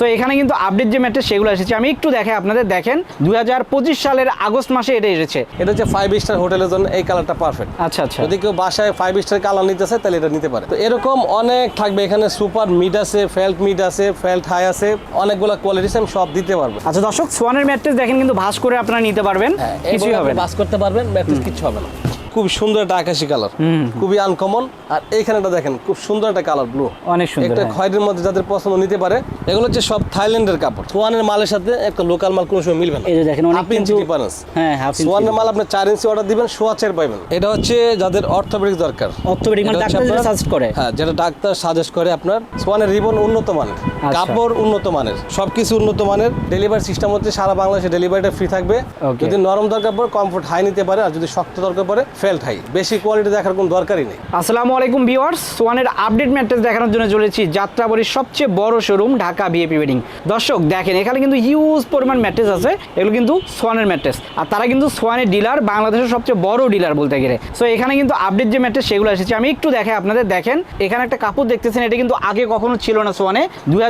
So এখানে কিন্তু update যে ম্যাট্রেস সেগুলো এসেছে। আমি একটু দেখে আপনাদের দেখেন দু হাজার পঁচিশ সালের আগস্ট মাসে এটা এসেছে। এটা হচ্ছে ফাইভ স্টার হোটেলের জন্য এই কালারটা পারফেক্ট আচ্ছা আচ্ছা। যদি কেউ বাসায় ফাইভ স্টার কালার নিতে চায় তাহলে এটা নিতে পারে। তো এরকম অনেক থাকবে এখানে সুপার মিড আছে ফেল্ট মিড আছে ফেল্ট হাই আছে অনেকগুলো কোয়ালিটিস আমি সব দিতে পারব। আচ্ছা দর্শক সোয়ানের ম্যাট্রেস দেখেন কিন্তু ভাঁজ করে আপনারা নিতে পারবেন। কিছুই হবে বাস করতে পারবেন ম্যাট্রেস কিছু হবে না। খুব সুন্দর একটা আকাশি কালার। খুবই আনকমন আর এইখানেটা দেখেন খুব সুন্দর একটা কালার ব্লু অনেক সুন্দর একটা হ্যাঁ। খয়েরির মধ্যে যাদের পছন্দ নিতে পারে এগুলো হচ্ছে সব থাইল্যান্ডের কাপড়। সোয়ানের মালের সাথে একটা লোকাল মাল কোনো সময় মিলবে না। এই যে দেখেন অনেক ইঞ্চি ডিফারেন্স হ্যাঁ হাফ সোয়ানের মাল আপনি চার ইঞ্চি অর্ডার দিবেন সোয়া চার পাইবেন। এটা হচ্ছে যাদের অর্থোপেডিক দরকার। অর্থোপেডিক মানে ডাক্তার সাজেস্ট করে। হ্যাঁ যেটা ডাক্তার সাজেস্ট করে আপনার সোয়ানের রিবন উন্নত মানের। কাপড় উন্নত মানের সবকিছু উন্নত মানের ডেলিভারি সিস্টেম হচ্ছে সারা বাংলাদেশে ডেলিভারিটা ফ্রি থাকবে. যদি নরম দরকার পড়ে কমফোর্ট হাই নিতে পারে আর যদি শক্ত দরকার পড়ে ফেল্ট হাই বেশি কোয়ালিটি দেখার কোনো দরকারই নেই। আসসালামু আলাইকুম ভিউয়ার্স সোয়ানের আপডেট ম্যাট্রেস দেখানোর জন্য চলেছি যাত্রাবাড়ির সবচেয়ে বড় শোরুম ঢাকা বিএপি ওয়েডিং দর্শক দেখেন এখানে কিন্তু হিউজ পরিমাণ ম্যাট্রেস আছে। এগুলো কিন্তু সোয়ানের ম্যাট্রেস আর তারা কিন্তু সোয়ানের ডিলার বাংলাদেশের সবচেয়ে বড় ডিলার বলতে গেলে। সো এখানে কিন্তু আপডেট যে ম্যাট্রেস সেগুলো এসেছে। আমি একটু দেখে আপনাদের দেখেন। এখানে একটা কাপড় দেখতেছেন এটা কিন্তু আগে কখনো ছিল না সোয়ানে দুই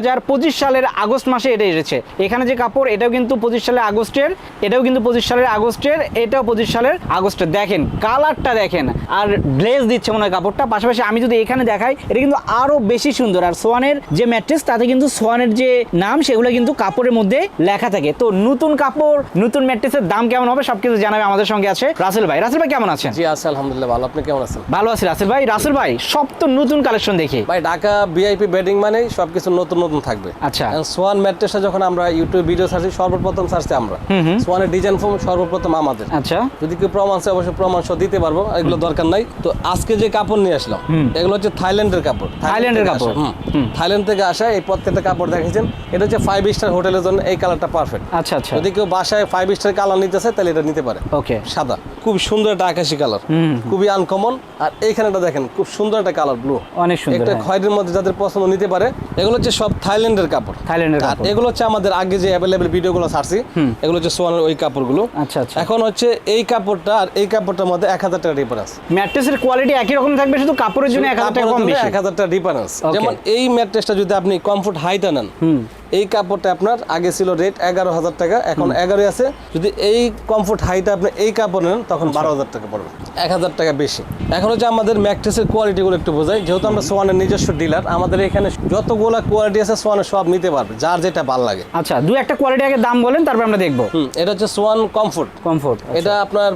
সালের আগস্ট মাসে এটা এসেছে। এখানে যে কাপড় এটাও কিন্তু পঁচিশ সালের আগস্টের এটাও কিন্তু পঁচিশ সালের আগস্টের এটাও পঁচিশ সালের আগস্টের। দেখেন কালারটা দেখেন আর গ্লেজ দিচ্ছে মনে হয় কাপড়টা। পাশাপাশি আমি যদি এখানে দেখাই এটা কিন্তু আরও বেশি সুন্দর। আর সোয়ানের যে ম্যাট্রেস তাতে কিন্তু সোয়ানের যে নাম সেগুলো কিন্তু কাপড়ের মধ্যে লেখা থাকে। তো নতুন কাপড় নতুন ম্যাট্রেসের দাম কেমন হবে সবকিছু জানাবে আমাদের সঙ্গে আছে রাসেল ভাই। রাসেল ভাই কেমন আছেন? জি আছে আলহামদুলিল্লাহ ভালো। আপনি কেমন আছেন? ভালো আছি রাসেল ভাই। রাসেল ভাই সব তো নতুন কালেকশন দেখি। ভাই ঢাকা ভিআইপি বেডিং মানেই সবকিছু নতুন নতুন থাকবে। আচ্ছা। সোয়ান ম্যাট্রেসটা যখন আমরা ইউটিউব ভিডিও সার্চি সর্বপ্রথম সার্চে আমরা। সোয়ানের ডিজাইন ফর্ম সর্বপ্রথম আমাদের। আচ্ছা। যদি কেউ প্রমাণ চায় অবশ্যই প্রমাণ সহ দিতে পারব এগুলো দরকার নাই। তো আজকে যে কাপড় নিয়ে আসলাম এগুলো হচ্ছে থাইল্যান্ডের কাপড়। থাইল্যান্ডের কাপড়। থাইল্যান্ড থেকে আসা এই প্রত্যেকটা কাপড় দেখেছেন এটা হচ্ছে ফাইভ স্টার হোটেলের জন্য এই কালারটা পারফেক্ট আচ্ছা আচ্ছা। যদি কেউ বাসায় ফাইভ স্টার কালার নিতে চায় তাহলে এটা নিতে পারে। ওকে সাদা। খুব সুন্দর একটা আকাশি কালার খুবই আনকমন আর এইখানেটা দেখেন খুব সুন্দর একটা কালার ব্লু অনেক সুন্দর একটা হ্যাঁ। খয়েরির মধ্যে যাদের পছন্দ নিতে পারে এগুলো হচ্ছে সব থাইল্যান্ডের কাপড়। থাইল্যান্ডের কাপড়। এগুলো হচ্ছে আমাদের আগে যে অ্যাভেলেবেল ভিডিওগুলো ছাড়ছি এগুলো হচ্ছে সোয়ানের ওই কাপড়গুলো। আচ্ছা আচ্ছা। এখন হচ্ছে এই কাপড়টা আর এই কাপড়টার মধ্যে এক হাজার টাকা ডিফারেন্স ম্যাট্রেসের কোয়ালিটি একই রকম থাকবে শুধু কাপড়ের জন্য এক হাজার টাকা কম বেশি? এক হাজার টাকা ডিফারেন্স যেমন এই ম্যাট্রেসটা যদি আপনি কমফোর্ট হাইটা নেন এই কাপড়টা আপনার আগে ছিল রেট এগারো হাজার টাকা এখন এগারোই আছে। যদি এই কমফোর্ট হাইটা আপনি এই কাপড় নেন তখন আচ্ছা। বারো হাজার টাকা পড়বে। এক হাজার টাকা বেশি। এখন হচ্ছে আমাদের ম্যাট্রেসের কোয়ালিটিগুলো একটু বোঝাই। যেহেতু আমরা সোয়ানের নিজস্ব ডিলার আমাদের এখানে যতগুলো কোয়ালিটি আছে সোয়ানের সব নিতে পারবে যার যেটা ভালো লাগে। আচ্ছা দু একটা কোয়ালিটি আগে দাম বলেন তারপর আমরা দেখব। এটা হচ্ছে সোয়ান কমফোর্ট কমফোর্ট এটা আপনার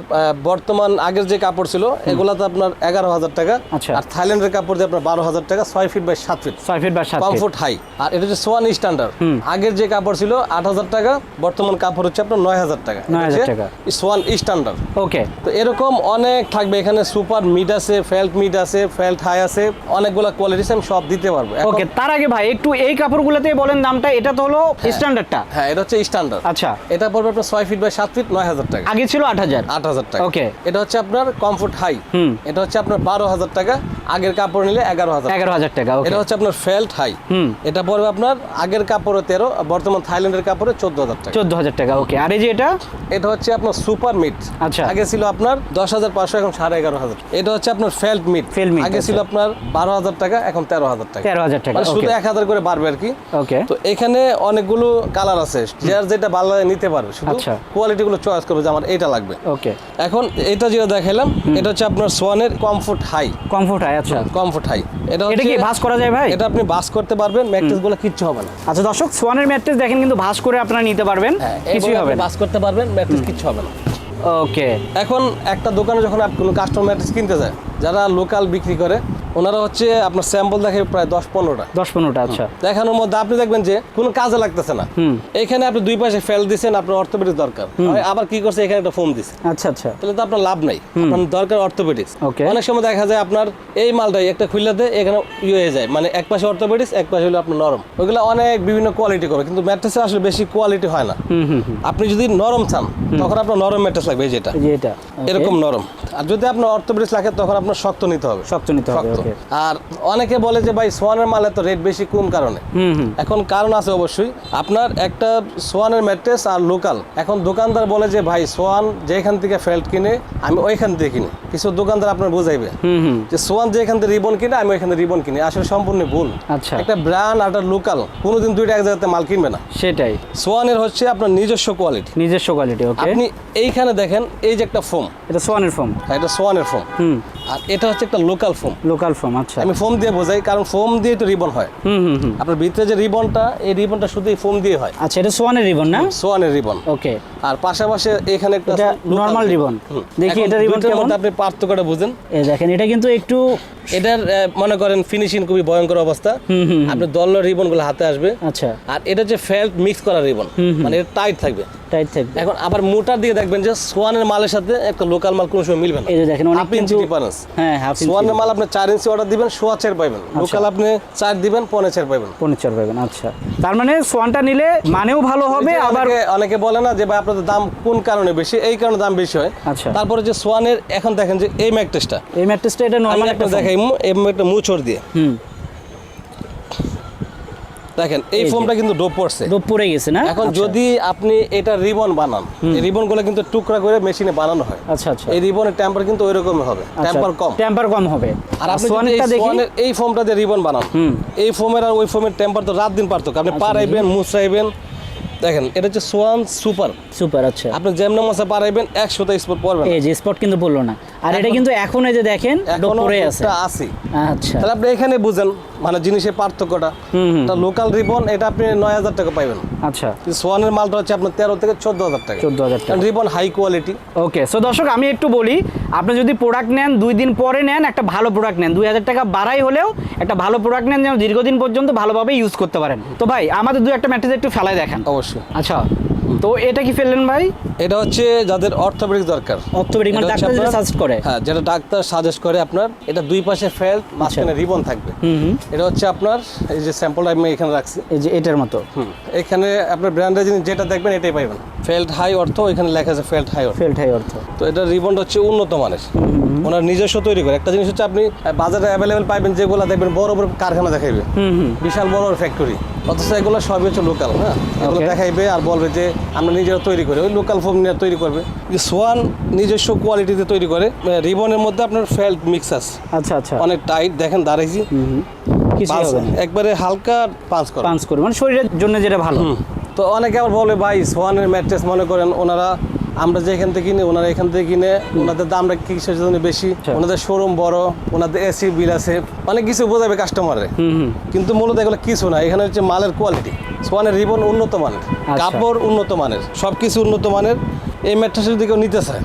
বর্তমান আগের যে কাপড় ছিল এগুলাতে আপনার এগারো হাজার টাকা। আচ্ছা। আর থাইল্যান্ডের কাপড় দিয়ে আপনার বারো হাজার টাকা ছয় ফিট বাই সাত ফিট ছয় ফিট বা সাত ফিট কমফোর্ট হাই আর এটা হচ্ছে সোয়ান স্ট্যান্ডার্ড আগের যে কাপড় ছিল আট হাজার টাকা বর্তমান কাপড় হচ্ছে আপনার নয় হাজার টাকা। 9,000 টাকা। সোয়ান স্ট্যান্ডার্ড ওকে তো এরকম অনেক থাকবে এখানে সুপার মিড আছে ফেল্ট মিড আছে ফেল্ট হাই আছে অনেকগুলো কোয়ালিটিস আমি সব দিতে পারব। ওকে তার আগে ভাই একটু এই কাপড়গুলোতে বলেন দামটা এটা তো হলো স্ট্যান্ডার্ডটা হ্যাঁ এটা হচ্ছে স্ট্যান্ডার্ড আচ্ছা। এটা পড়বে আপনার ছয় ফিট বাই সাত ফিট নয় হাজার টাকা। আগে ছিল আট হাজার। আট হাজার টাকা। ওকে এটা হচ্ছে আপনার কমফোর্ট হাই হুম। এটা হচ্ছে আপনার বারো হাজার টাকা। আগের কাপড় নিলে এগারো হাজার। এগারো হাজার টাকা এটা হচ্ছে আপনার ফেল্ট হাই এটা পড়বে আপনার আগের কাপড়ে তেরো বর্তমান থাইল্যান্ডের কাপড়ে চোদ্দ হাজার টাকা। চোদ্দ হাজার টাকা ওকে আর এই যে এটা? এটা হচ্ছে আপনার সুপার মিট আচ্ছা। আগে ছিল আপনার দশ হাজার পাঁচশো এখন সাড়ে এগারো হাজার। এটা হচ্ছে আপনার ফেল্ট মিট Felt meat, আগে ছিল আপনার বারো হাজার টাকা এখন তেরো হাজার টাকা। তেরো হাজার টাকা মানে শুধু এক হাজার করে বাড়বে আর কি। ওকে তো এখানে অনেকগুলো কালার আছে। যার যেটা ভালো লাগে নিতে পারবে। শুধু আচ্ছা। কোয়ালিটিগুলো চয়েস করবে যে আমার এটা লাগবে। ওকে এখন এটা যেটা দেখালাম এটা হচ্ছে আপনার সোয়ানের কমফোর্ট হাই কমফোর্ট হয় আচ্ছা। কমফোর্ট হাই এটা এটা কি ভাঁজ করা যায় ভাই? এটা আপনি ভাস করতে পারবেন ম্যাট্রেসগুলো কিচ্ছু হবে না। আচ্ছা দর্শক সোয়ানের ম্যাট্রেস দেখেন কিন্তু ভাঁজ করে আপনারা নিতে পারবেন কিছুই হবে না। বাস করতে পারবেন ম্যাট্রেস কিচ্ছু হবে না। ওকে। এখন একটা দোকানে যখন আপনি কোনো কাস্টমার ম্যাট্রেস কিনতে যায় যারা লোকাল বিক্রি করে ওনারা হচ্ছে আপনার স্যাম্পল দেখে প্রায় দশ পনেরোটা। দশ পনেরোটা আচ্ছা। দেখানোর মধ্যে আপনি দেখবেন যে কোনো কাজে লাগতেছে না। এখানে আপনি দুই পাশে ফেল দিচ্ছেন আপনার অর্থোপেডিক্স দরকার। আবার কি করছে এখানে একটা ফোম দিছে। আচ্ছা আচ্ছা। তাহলে তো আপনার লাভ নাই। আপনার দরকার অর্থোপেডিক্স. অনেক সময় দেখা যায় আপনার এই মালটাই একটা খুললাতে এখানে ইয়ে হয়ে যায়। মানে এক পাশে অর্থোপেডিক্স এক পাশে হলো আপনার নরম। ওইগুলো অনেক বিভিন্ন কোয়ালিটি করে কিন্তু ম্যাট্রেসে আসলে বেশি কোয়ালিটি হয় না। আপনি যদি নরম চান তখন আপনার নরম ম্যাট্রেস লাগবে যেটা. এরকম নরম। আর যদি আপনার অর্থোপেডিক্স লাগে তখন আপনার শক্ত নিতে হবে। শক্ত নিতে হবে আর অনেকে বলে যে ভাই সোয়ানের মালে তো রেট বেশি কোন কারণে? এখন কারণ আছে অবশ্যই। আপনার একটা সোয়ানের ম্যাট্রেস আর লোকাল। এখন দোকানদার বলে যে ভাই সোয়ান যেখান থেকে ফেল্ট কিনে আমি ওইখান থেকে কিনি। কিছু দোকানদার আপনার বুঝাইবে। যে সোয়ান যে এখান থেকে রিবন কিনে আমি এখান থেকে রিবন কিনি। আসলে সম্পূর্ণ ভুল। আচ্ছা। একটা ব্র্যান্ড আর একটা লোকাল কোনোদিন দুইটা এক জায়গাতে মাল কিনবে না। সেটাই। সোয়ানের হচ্ছে আপনার নিজস্ব কোয়ালিটি নিজস্ব কোয়ালিটি ওকে আপনি এইখানে দেখেন এই যে একটা ফোম এটা সোয়ানের ফোম এটা সোয়ানের ফোম হুম। আর এটা হচ্ছে একটা লোকাল ফোম লোকাল ফোম আচ্ছা। আমি ফোম দিয়ে বোঝাই কারণ ফোম দিয়ে তো রিবন হয়। হুম হুম হুম। আপনার ভিতরে যে রিবনটা এই রিবনটা শুধু এই ফোম দিয়ে হয়। আচ্ছা এটা সোয়ানের রিবন না? সোয়ানের রিবন ওকে আর পাশাপাশি এখানে একটা ribbon। হুম। দেখি এটা দুইটার কেমন? মধ্যে আপনি পার্থক্যটা বুঝেন। এই দেখেন এটা কিন্তু একটু এটার মনে করেন ফিনিশিং খুবই ভয়ঙ্কর অবস্থা। আপনি দল রিবনগুলো হাতে আসবে। আচ্ছা। আর এটা যে ফেল্ট মিক্স করা রিবন মানে এটা টাইট থাকবে। টাইট থাকবে এখন আবার মোটার দিকে দেখবেন যে সোয়ানের মালের সাথে একটা লোকাল মাল কোনো সময় মিলবে না। এই যে দেখেন অনেক ইঞ্চি ডিফারেন্স হ্যাঁ হাফ ইঞ্চি সোয়ানের মাল আপনি চার ইঞ্চি অর্ডার দিবেন সোয়া চার আচ্ছা। লোকাল আপনি চার দিবেন পনে চার পাইবেন। ফর্নিচার পাবেন আচ্ছা। তার মানে সোয়ানটা নিলে মানেও ভালো হবে আবার অনেকে বলে না যে ভাই আপনাদের দাম কোন কারণে বেশি? এই কারণে দাম বেশি হয়। আচ্ছা। তারপরে যে সোয়ানের এখন দেখেন যে এই ম্যাকটেসটা এই ম্যাট্রেসটা এটা নরমাল একটা দেখাই একটা মুচড় দিয়ে। হুম। দেখেন এই ফোমটা কিন্তু ডোপ পড়ছে। ডোপ পড়ে গেছে না? এখন আচ্ছা। যদি আপনি এটা রিবন বানান এই রিবনগুলো কিন্তু টুকরা করে মেশিনে বানানো হয়। আচ্ছা আচ্ছা। এই রিবনের টেম্পার কিন্তু ওইরকম হবে টেম্পার কম। টেম্পার কম হবে। আর আপনি এই ফোমটা দিয়ে রিবন বানান এই ফোমের আর ওই ফোমের টেম্পার তো রাত দিন পারতো। আপনি পারাইবেন মুছরাইবেন দেখেন এটা হচ্ছে সোয়ান সুপার সুপার আচ্ছা। আপনি যেমন মশা পারাইবেন একশোটা স্পট পড়বেন এই যে স্পট কিন্তু বলল না। আর এটা কিন্তু এখন এই যে দেখেন পড়ে আছে। আছে। আচ্ছা। তাহলে আপনি এখানে বুঝেন মানে জিনিসের পার্থক্যটা। এটা লোকাল রিবন এটা আপনি নয় হাজার টাকা পাইবেন। আচ্ছা। সোয়ানের মালটা হচ্ছে আপনার তেরো থেকে চোদ্দ হাজার টাকা। চোদ্দ হাজার টাকা। Ribbon high quality okay so দর্শক আমি একটু বলি আপনি যদি প্রোডাক্ট নেন দুই দিন পরে নেন একটা ভালো প্রোডাক্ট নেন। দুই হাজার টাকা বাড়াই হলেও একটা ভালো প্রোডাক্ট নেন যেন দীর্ঘদিন পর্যন্ত ভালোভাবে ইউজ করতে পারেন। তো ভাই আমাদের দুই একটা ম্যাট্রেস একটু ফেলায় দেখেন। অবশ্যই। আচ্ছা তো এটা কি ফেললেন ভাই? এটা হচ্ছে যাদের অর্থোপেডিক দরকার। অর্থোপেডিক মানে ডাক্তার যেটা সাজেস্ট করে। হ্যাঁ যেটা ডাক্তার সাজেস্ট করে আপনার এটা দুই পাশে ফেল্ট মাঝখানে রিবন থাকবে। হুম এটা হচ্ছে আপনার এই যে স্যাম্পলটা আমি এখানে রাখছি। এই যে এটার মতো। হুম এখানে আপনার ব্র্যান্ডের জিনিস যেটা দেখবেন এটাই পাইবেন। ফেল্ট হাই অর্থ এখানে লেখা আছে ফেল্ট হাই অর্থ। ফেল্ট হাই অর্থ। তো এটা রিবনটা হচ্ছে উন্নত মানের। ওনার নিজস্ব তৈরি করে। একটা জিনিস হচ্ছে আপনি বাজারে অ্যাভেলেবেল পাইবেন যেগুলো দেখবেন বড় বড় কারখানা দেখাইবে। বিশাল বড় ফ্যাক্টরি অথচ এগুলো সবই হচ্ছে লোকাল হ্যাঁ? এগুলো দেখাইবে আর বলবে যে আমরা নিজেরা তৈরি করি। ওই লোকাল ফোম নিয়ে তৈরি করবে। সোয়ান নিজস্ব কোয়ালিটিতে তৈরি করে। রিবনের মধ্যে আপনার ফেল্ট মিক্স আছে। আচ্ছা আচ্ছা। অনেক টাইট দেখেন দাঁড়াইছি। পাঁচ- একবারে হালকা পাঁচ করে। পাঞ্চ করবে। মানে শরীরের জন্য যেটা ভালো। তো অনেকে আবার বলে ভাই সোহানের ম্যাট্রেস মনে করেন ওনারা আমরা যেখান থেকে কিনি ওনারা এখান থেকে কিনে ওনাদের দামটা কিসের জন্য বেশি? আচ্ছা। ওনাদের শোরুম বড় ওনাদের এসি বিল আছে। অনেক কিছু বোঝাবে কাস্টমারে কিন্তু মূলত এগুলো কিছু না এখানে হচ্ছে মালের কোয়ালিটি সোয়ানের রিবন উন্নত মানের আচ্ছা। কাপড় উন্নত মানের সব কিছু উন্নত মানের। এই ম্যাট্রেস যদি কেউ নিতে চায়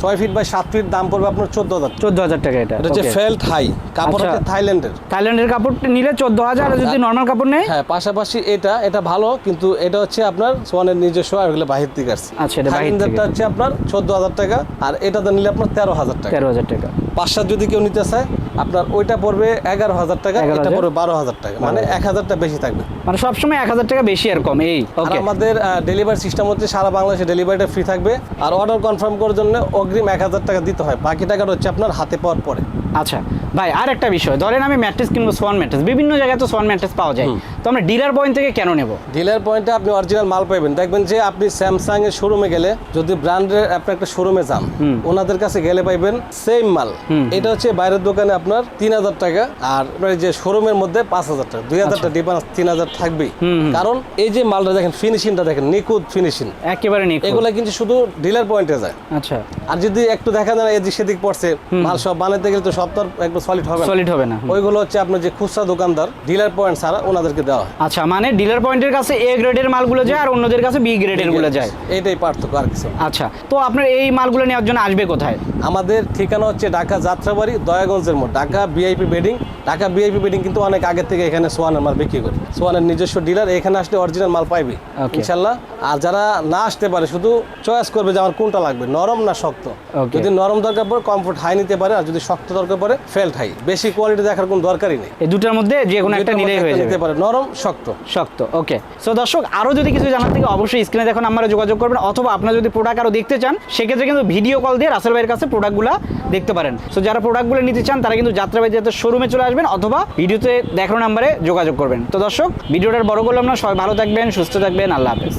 ছয় ফিট বাই সাত ফিট দাম পড়বে আপনার চোদ্দ হাজার চোদ্দ হাজার টাকা এটা এটা হচ্ছে। ফেল্ট হাই কাপড় আচ্ছা। হচ্ছে থাইল্যান্ডের থাইল্যান্ডের কাপড় নিলে চোদ্দ হাজার আর যদি নর্মাল কাপড় নেই হ্যাঁ পাশাপাশি এটা এটা ভালো কিন্তু এটা হচ্ছে আপনার সোয়ানের নিজস্ব আর এগুলো বাহির থেকে আসছে। আচ্ছা, এটা বাহির থেকে। হচ্ছে আপনার চোদ্দ হাজার টাকা আর এটাতে নিলে আপনার তেরো হাজার টাকা। তেরো হাজার টাকা। পাঁচ সাত যদি কেউ নিতে চায় আপনার ওইটা পড়বে এগারো হাজার টাকা এটা পড়বে বারো হাজার টাকা। মানে এক হাজারটা বেশি থাকবে। মানে সবসময় এক হাজার টাকা বেশি আর কম এই আমাদের ডেলিভারি সিস্টেম হচ্ছে সারা বাংলাদেশে ডেলিভারিটা ফ্রি থাকবে। আর অর্ডার কনফার্ম করার জন্য অগ্রিম এক হাজার টাকা দিতে হয়। বাকি টাকাটা হচ্ছে আপনার হাতে পাওয়ার পরে। আচ্ছা ভাই আর একটা বিষয়। ধরেন আমি ম্যাট্রেস কিনবো সোয়ান ম্যাট্রেস। বিভিন্ন জায়গায় তো সোয়ান ম্যাট্রেস পাওয়া যায়। তো আমরা ডিলার পয়েন্ট থেকে কেন নেব? ডিলার পয়েন্টে আপনি অরিজিনাল মাল পাবেন দেখবেন যে আপনি স্যামসাং এর শোরুমে গেলে যদি ব্র্যান্ডের আপনি একটা শোরুমে যান ওনাদের কাছে গেলে পাইবেন সেম মাল। এটা হচ্ছে বাইরের দোকানে আপনার তিন হাজার টাকা আর আপনার যে শোরুমের মধ্যে পাঁচ হাজার টাকা। দুই হাজার টাকা ডিফারেন্স তিন হাজার থাকবেই। কারণ এই যে মালটা দেখেন ফিনিশিংটা দেখেন নিখুঁত ফিনিশিং একেবারে এগুলা কিন্তু শুধু ডিলার পয়েন্টে যায়। আচ্ছা। আর যদি একটু দেখা যায় এদিক সেদিক পড়ছে মাল সব বানাতে গেলে তো সব তো একদম সলিড হবে সলিড হবে না ওইগুলো হচ্ছে আপনার যে খুচরা দোকানদার ডিলার পয়েন্ট ছাড়া ওনাদেরকে দেওয়া হয়। আচ্ছা মানে ডিলার পয়েন্টের কাছে এ গ্রেডের মালগুলো যায় আর অন্যদের কাছে বি গ্রেডেরগুলো যায়। এইটাই পার্থক্য আর কিছু আচ্ছা তো আপনার এই মালগুলো নেওয়ার জন্য আসবে কোথায়? আমাদের ঠিকানা হচ্ছে ঢাকা যাত্রাবাড়ি দয়াগঞ্জের মোড়। Dhaka BIP bedding Dhaka BIP bedding কিন্তু অনেক আগে থেকে এখানে সোয়ানের মাল বিক্রি করে। সোয়ানের নিজস্ব ডিলার এখানে আসলে অরিজিনাল মাল পাইবে ইনশাল্লাহ। আর যারা না আসতে পারে শুধু চয়েস করবে যে আমার কোনটা লাগবে নরম না শক্ত. যদি নরম দরকার পড়ে কমফোর্ট হাই নিতে পারে আর যদি শক্ত দরকার পড়ে ফেল্ট হাই বেশি কোয়ালিটি দেখার কোনো দরকারই নেই। এই দুটার মধ্যে যে কোনো একটা নিলেই হয়ে যাবে। পারে। নরম শক্ত। শক্ত ওকে সো দর্শক আরও যদি কিছু জানার থেকে অবশ্যই স্ক্রিনে দেখুন আমরা যোগাযোগ করবেন অথবা আপনারা যদি প্রোডাক্ট আরও দেখতে চান সেক্ষেত্রে কিন্তু ভিডিও কল দিয়ে রাসেল ভাইয়ের কাছে প্রোডাক্টগুলো দেখতে পারেন। সো যারা প্রোডাক্টগুলো নিতে চান তারা কিন্তু যাত্রাবাড়ি যাতে শোরুমে চলে আসবেন অথবা ভিডিওতে দেখানো নাম্বারে যোগাযোগ করবেন। তো দর্শক ভিডিওটার বড় করলাম না সবাই ভালো থাকবেন সুস্থ থাকবেন আল্লাহ হাফেজ।